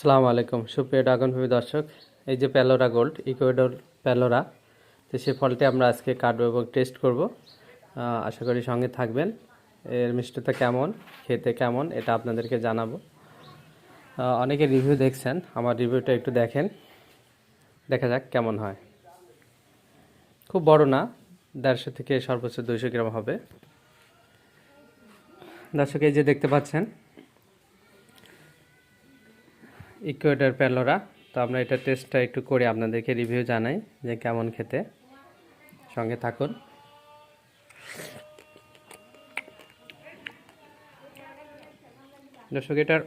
আসসালামু আলাইকুম। সুপ্রিয় ড্রাগনপ্রেমী দর্শক, এই যে প্যালোরা গোল্ড, ইকুয়েডর প্যালোরা, তো সেই ফলটি আমরা আজকে কাটবো এবং টেস্ট করব। আশা করি সঙ্গে থাকবেন। এর মিষ্টতা কেমন, খেতে কেমন, এটা আপনাদেরকে জানাব। অনেকে রিভিউ দেখছেন, আমার রিভিউটা একটু দেখেন। দেখা যাক কেমন হয়। খুব বড় না, দেড়শো থেকে সর্বোচ্চ দুইশো গ্রাম হবে। দর্শক, এই যে দেখতে পাচ্ছেন ইকুয়েডর প্যালোরা তো আমরা এটা টেস্টটা একটু করে আপনাদেরকে রিভিউ জানাই যে কেমন খেতে। সঙ্গে থাকুন। দর্শক, এটার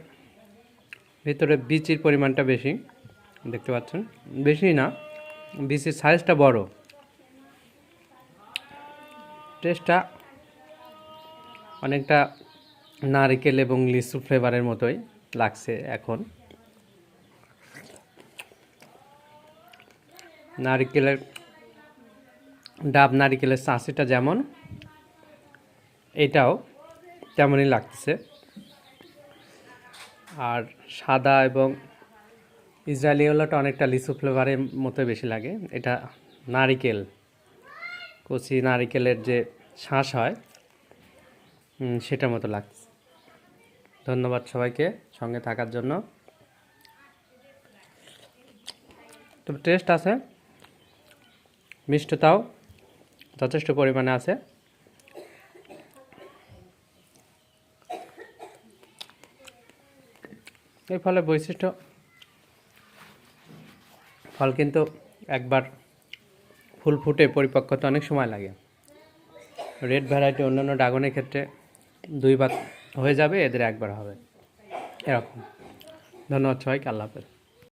ভিতরে বিচির পরিমাণটা বেশি, দেখতে পাচ্ছেন? বেশি না, বিচির সাইজটা বড়। টেস্টটা অনেকটা নারকেল এবং লিচু ফ্লেভারের মতোই লাগছে এখন। নারকেলের ডাব, নারকেলের চাষিটা যেমন, এটাও তেমনই লাগতেছে। আর সাদা এবং ইসরায়েলি হলোটা অনেকটা লিচু ফ্লেভারের মতো বেশি লাগে। এটা নারিকেল, কচি নারিকেলের যে শ্বাস হয় সেটার মতো লাগছে ধন্যবাদ সবাইকে সঙ্গে থাকার জন্য। তবে টেস্ট আছে? মিষ্টতাও যথেষ্ট পরিমাণে আছে। এর ফলে বৈশিষ্ট্য, ফল কিন্তু একবার ফুল ফুটে পরিপক্ক হতে অনেক সময় লাগে। রেড ভ্যারাইটি অন্যান্য ড্রাগনের ক্ষেত্রে দুইবার হয়ে যাবে, এদের একবার হবে। এরকম। ধন্যবাদ সবাইকে, আল্লাহ হাফেজ।